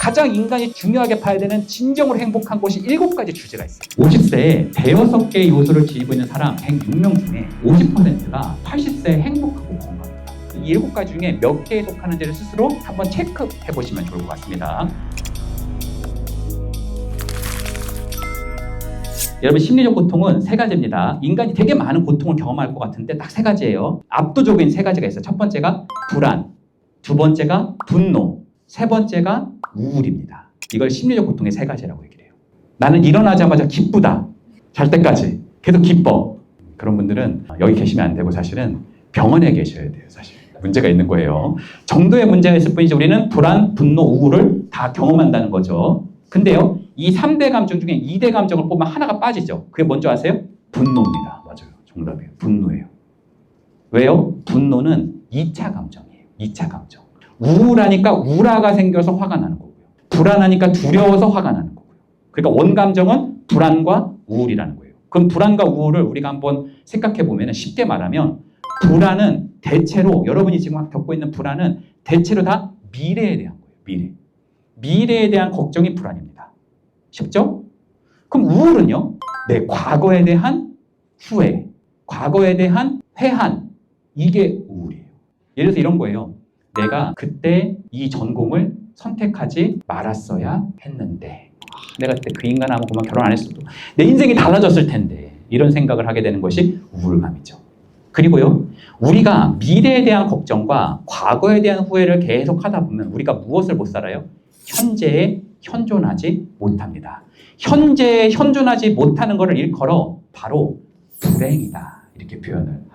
가장 인간이 중요하게 봐야 되는 진정으로 행복한 것이 일곱 가지 주제가 있어요. 50세에 대여섯 개의 요소를 지니고 있는 사람 106명 중에 50%가 80세에 행복하고 건강합니다. 이 일곱 가지 중에 몇 개에 속하는지를 스스로 한번 체크해 보시면 좋을 것 같습니다. 여러분 심리적 고통은 세 가지입니다. 인간이 되게 많은 고통을 경험할 것 같은데 딱 세 가지예요. 압도적인 세 가지가 있어요. 첫 번째가 불안, 두 번째가 분노, 세 번째가 우울입니다. 이걸 심리적 고통의 세 가지라고 얘기를 해요. 나는 일어나자마자 기쁘다. 잘 때까지 계속 기뻐. 그런 분들은 여기 계시면 안 되고 사실은 병원에 계셔야 돼요. 사실 문제가 있는 거예요. 정도의 문제가 있을 뿐이지 우리는 불안, 분노, 우울을 다 경험한다는 거죠. 근데요, 이 3대 감정 중에 2대 감정을 보면 하나가 빠지죠. 그게 뭔지 아세요? 분노입니다. 맞아요. 정답이에요. 분노예요. 왜요? 분노는 2차 감정이에요. 2차 감정. 우울하니까 우라가 생겨서 화가 나는 거고요. 불안하니까 두려워서 화가 나는 거고요. 그러니까 원 감정은 불안과 우울이라는 거예요. 그럼 불안과 우울을 우리가 한번 생각해 보면 쉽게 말하면 불안은 대체로 여러분이 지금 겪고 있는 불안은 대체로 다 미래에 대한 거예요. 미래. 미래에 대한 걱정이 불안입니다. 쉽죠? 그럼 우울은요? 내 과거에 대한 후회, 과거에 대한 회한, 이게 우울이에요. 예를 들어서 이런 거예요. 내가 그때 이 전공을 선택하지 말았어야 했는데, 아, 내가 그때 그 인간하고 그만 결혼 안 했어도 내 인생이 달라졌을 텐데, 이런 생각을 하게 되는 것이 우울감이죠. 그리고요, 우리가 미래에 대한 걱정과 과거에 대한 후회를 계속 하다 보면 우리가 무엇을 못 살아요? 현재에 현존하지 못합니다. 현재에 현존하지 못하는 것을 일컬어 바로 불행이다. 이렇게 표현을.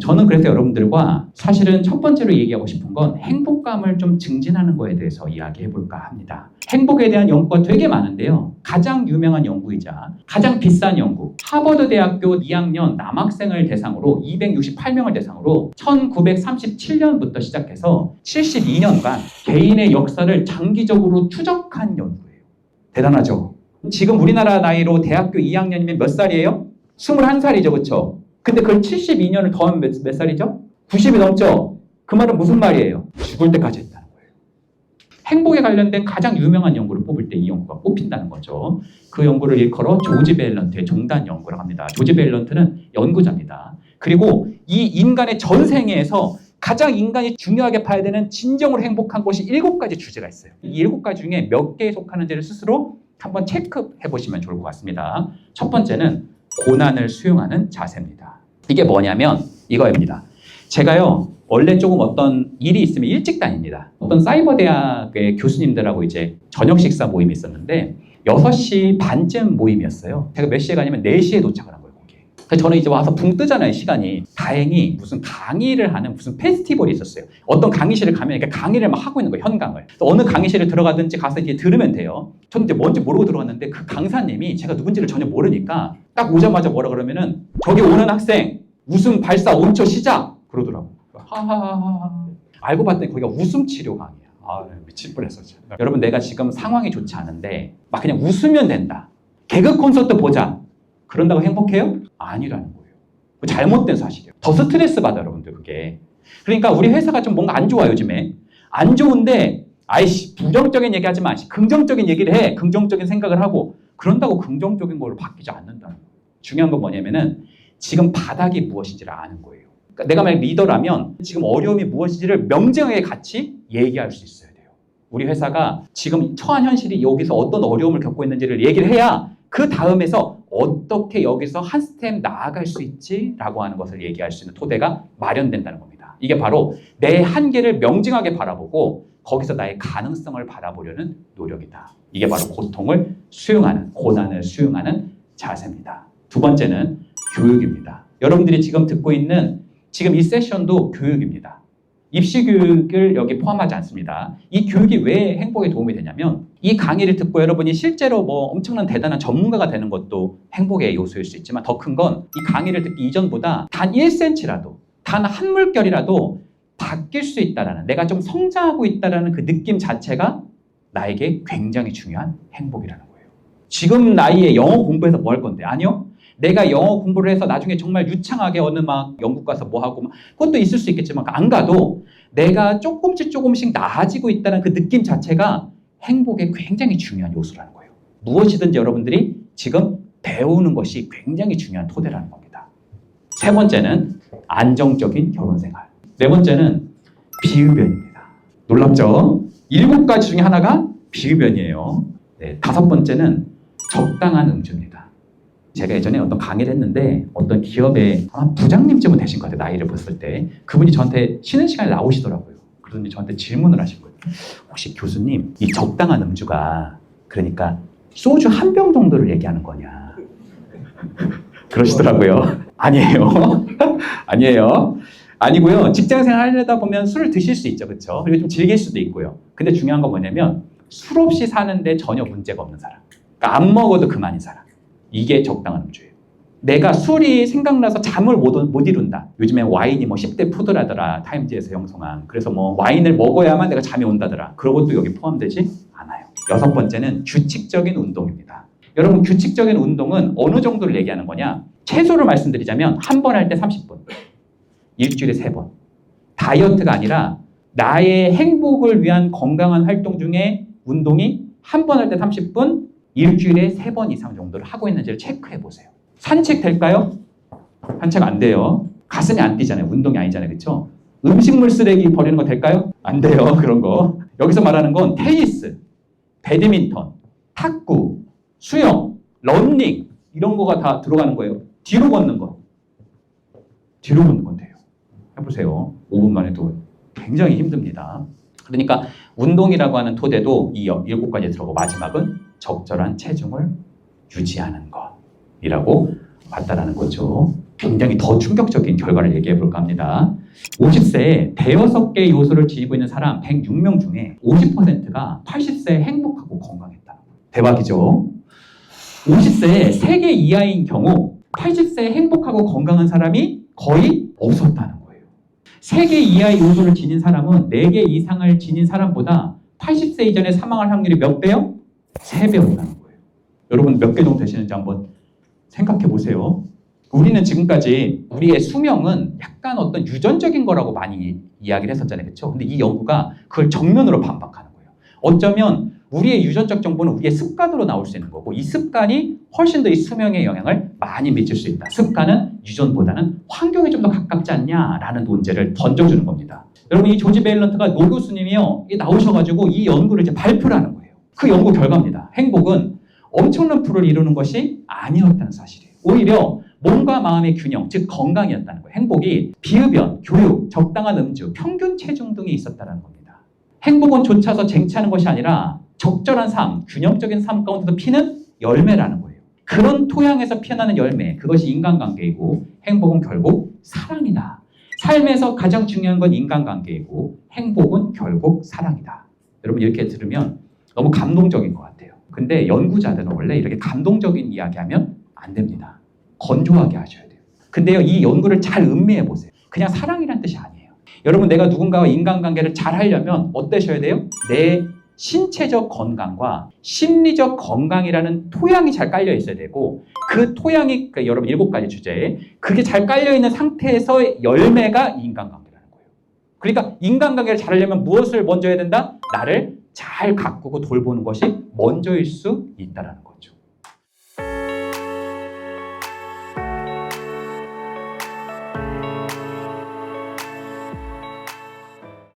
저는 그래서 여러분들과 사실은 첫 번째로 얘기하고 싶은 건 행복감을 좀 증진하는 거에 대해서 이야기해 볼까 합니다. 행복에 대한 연구가 되게 많은데요. 가장 유명한 연구이자 가장 비싼 연구. 하버드 대학교 2학년 남학생을 대상으로 268명을 대상으로 1937년부터 시작해서 72년간 개인의 역사를 장기적으로 추적한 연구예요. 대단하죠? 지금 우리나라 나이로 대학교 2학년이면 몇 살이에요? 21살이죠, 그렇죠? 근데 그걸 72년을 더하면 몇, 몇 살이죠? 90이 넘죠? 그 말은 무슨 말이에요? 죽을 때까지 했다는 거예요. 행복에 관련된 가장 유명한 연구를 뽑을 때 이 연구가 뽑힌다는 거죠. 그 연구를 일컬어 조지 벨런트의 종단 연구라고 합니다. 조지 벨런트는 연구자입니다. 그리고 이 인간의 전 생애에서 가장 인간이 중요하게 봐야 되는 진정으로 행복한 것이 일곱 가지 주제가 있어요. 이 일곱 가지 중에 몇 개에 속하는지를 스스로 한번 체크해 보시면 좋을 것 같습니다. 첫 번째는 고난을 수용하는 자세입니다. 이게 뭐냐면 이거입니다. 제가요, 원래 조금 어떤 일이 있으면 일찍 다닙니다. 어떤 사이버 대학의 교수님들하고 이제 저녁 식사 모임이 있었는데 6시 반쯤 모임이었어요. 제가 몇 시에 가냐면 4시에 도착을. 그래서 저는 이제 와서 붕 뜨잖아요, 시간이. 다행히 무슨 강의를 하는 무슨 페스티벌이 있었어요. 어떤 강의실을 가면 이렇게 강의를 막 하고 있는 거예요, 현강을. 어느 강의실을 들어가든지 가서 이제 들으면 돼요. 저는 이제 뭔지 모르고 들어갔는데 그 강사님이 제가 누군지를 전혀 모르니까 딱 오자마자 뭐라 그러면은 저기 오는 학생 웃음 발사 5초 시작 그러더라고. 하하하하. 알고 봤더니 거기가 웃음 치료 강의야. 아 미칠 뻔했어. 여러분 내가 지금 상황이 좋지 않은데 막 그냥 웃으면 된다. 개그 콘서트 보자. 그런다고 행복해요? 아니라는 거예요. 그 잘못된 사실이에요. 더 스트레스 받아 여러분들 그게. 그러니까 우리 회사가 좀 뭔가 안 좋아 요즘에. 안 좋은데 아이씨 부정적인 얘기하지 마. 긍정적인 얘기를 해. 긍정적인 생각을 하고 그런다고 긍정적인 걸로 바뀌지 않는다는 거예요. 중요한 건 뭐냐면은 지금 바닥이 무엇인지를 아는 거예요. 그러니까 내가 만약 리더라면 지금 어려움이 무엇인지를 명정하게 같이 얘기할 수 있어야 돼요. 우리 회사가 지금 처한 현실이 여기서 어떤 어려움을 겪고 있는지를 얘기를 해야 그 다음에서 어떻게 여기서 한 스텝 나아갈 수 있지라고 하는 것을 얘기할 수 있는 토대가 마련된다는 겁니다. 이게 바로 내 한계를 명징하게 바라보고 거기서 나의 가능성을 바라보려는 노력이다. 이게 바로 고통을 수용하는, 고난을 수용하는 자세입니다. 두 번째는 교육입니다. 여러분들이 지금 듣고 있는 지금 이 세션도 교육입니다. 입시 교육을 여기 포함하지 않습니다. 이 교육이 왜 행복에 도움이 되냐면 이 강의를 듣고 여러분이 실제로 뭐 엄청난 대단한 전문가가 되는 것도 행복의 요소일 수 있지만 더 큰 건 이 강의를 듣기 이전보다 단 1cm라도 단 한 물결이라도 바뀔 수 있다라는 내가 좀 성장하고 있다라는 그 느낌 자체가 나에게 굉장히 중요한 행복이라는 거예요. 지금 나이에 영어 공부해서 뭐 할 건데? 아니요. 내가 영어 공부를 해서 나중에 정말 유창하게 어느 막 영국 가서 뭐 하고 막 그것도 있을 수 있겠지만 안 가도 내가 조금씩 조금씩 나아지고 있다는 그 느낌 자체가 행복에 굉장히 중요한 요소라는 거예요. 무엇이든지 여러분들이 지금 배우는 것이 굉장히 중요한 토대라는 겁니다. 세 번째는 안정적인 결혼 생활. 네 번째는 비흡연입니다. 놀랍죠? 일곱 가지 중에 하나가 비흡연이에요. 네, 다섯 번째는 적당한 음주입니다. 제가 예전에 어떤 강의를 했는데 어떤 기업의 부장님쯤은 되신 것 같아요. 나이를 봤을 때. 그분이 저한테 쉬는 시간에 나오시더라고요. 그러더니 저한테 질문을 하신 거예요. 혹시 교수님, 이 적당한 음주가 그러니까 소주 한 병 정도를 얘기하는 거냐? 그러시더라고요. 아니에요. 아니에요. 아니고요. 직장 생활 하려다 보면 술을 드실 수 있죠. 그렇죠? 그리고 좀 즐길 수도 있고요. 근데 중요한 건 뭐냐면 술 없이 사는데 전혀 문제가 없는 사람. 그러니까 안 먹어도 그만인 사람. 이게 적당한 음주예요. 내가 술이 생각나서 잠을 못, 못 이룬다. 요즘에 와인이 뭐 10대 푸드라더라. 타임지에서 형성한. 그래서 뭐 와인을 먹어야만 내가 잠이 온다더라. 그런 것도 여기 포함되지 않아요. 여섯 번째는 규칙적인 운동입니다. 여러분 규칙적인 운동은 어느 정도를 얘기하는 거냐? 최소를 말씀드리자면 한 번 할 때 30분. 일주일에 세 번. 다이어트가 아니라 나의 행복을 위한 건강한 활동 중에 운동이 한 번 할 때 30분, 일주일에 세 번 이상 정도를 하고 있는지를 체크해 보세요. 산책 될까요? 산책 안 돼요. 가슴이 안 뛰잖아요. 운동이 아니잖아요. 그렇죠? 음식물 쓰레기 버리는 거 될까요? 안 돼요. 그런 거. 여기서 말하는 건 테니스, 배드민턴, 탁구, 수영, 런닝 이런 거가 다 들어가는 거예요. 뒤로 걷는 거. 뒤로 걷는 건 돼요. 해보세요. 5분만 해도 굉장히 힘듭니다. 그러니까 운동이라고 하는 토대도 이 여- 일곱 가지에 들어가고 마지막은 적절한 체중을 유지하는 것이라고 봤다라는 거죠. 굉장히 더 충격적인 결과를 얘기해 볼까 합니다. 50세에 대여섯 개의 요소를 지니고 있는 사람 106명 중에 50%가 80세에 행복하고 건강했다. 대박이죠? 50세에 3개 이하인 경우 80세에 행복하고 건강한 사람이 거의 없었다는 거예요. 3개 이하의 요소를 지닌 사람은 4개 이상을 지닌 사람보다 80세 이전에 사망할 확률이 몇 배요? 3배였다는 거예요. 여러분 몇 개 정도 되시는지 한번 생각해 보세요. 우리는 지금까지 우리의 수명은 약간 어떤 유전적인 거라고 많이 이야기를 했었잖아요. 그렇죠? 근데 이 연구가 그걸 정면으로 반박하는 거예요. 어쩌면 우리의 유전적 정보는 우리의 습관으로 나올 수 있는 거고 이 습관이 훨씬 더 이 수명에 영향을 많이 미칠 수 있다. 습관은 유전보다는 환경에 좀 더 가깝지 않냐라는 논제를 던져주는 겁니다. 여러분 이 조지 베일런트가 노 교수님이요 이 나오셔가지고 이 연구를 이제 발표를 하는 거예요. 그 연구 결과입니다. 행복은 엄청난 풀을 이루는 것이 아니었다는 사실이에요. 오히려 몸과 마음의 균형, 즉 건강이었다는 거예요. 행복이 비흡연, 교육, 적당한 음주, 평균 체중 등이 있었다는 겁니다. 행복은 쫓아서 쟁취하는 것이 아니라 적절한 삶, 균형적인 삶 가운데서 피는 열매라는 거예요. 그런 토양에서 피어나는 열매, 그것이 인간관계이고 행복은 결국 사랑이다. 삶에서 가장 중요한 건 인간관계이고 행복은 결국 사랑이다. 여러분 이렇게 들으면 너무 감동적인 것 같아요. 근데 연구자들은 원래 이렇게 감동적인 이야기하면 안 됩니다. 건조하게 하셔야 돼요. 근데요, 이 연구를 잘 음미해 보세요. 그냥 사랑이란 뜻이 아니에요. 여러분, 내가 누군가와 인간관계를 잘 하려면 어떠셔야 돼요? 내 신체적 건강과 심리적 건강이라는 토양이 잘 깔려 있어야 되고 그 토양이 그 여러분 일곱 가지 주제에 그게 잘 깔려 있는 상태에서 열매가 인간관계라는 거예요. 그러니까 인간관계를 잘 하려면 무엇을 먼저 해야 된다? 나를 잘 가꾸고 돌보는 것이 먼저일 수 있다라는 거죠.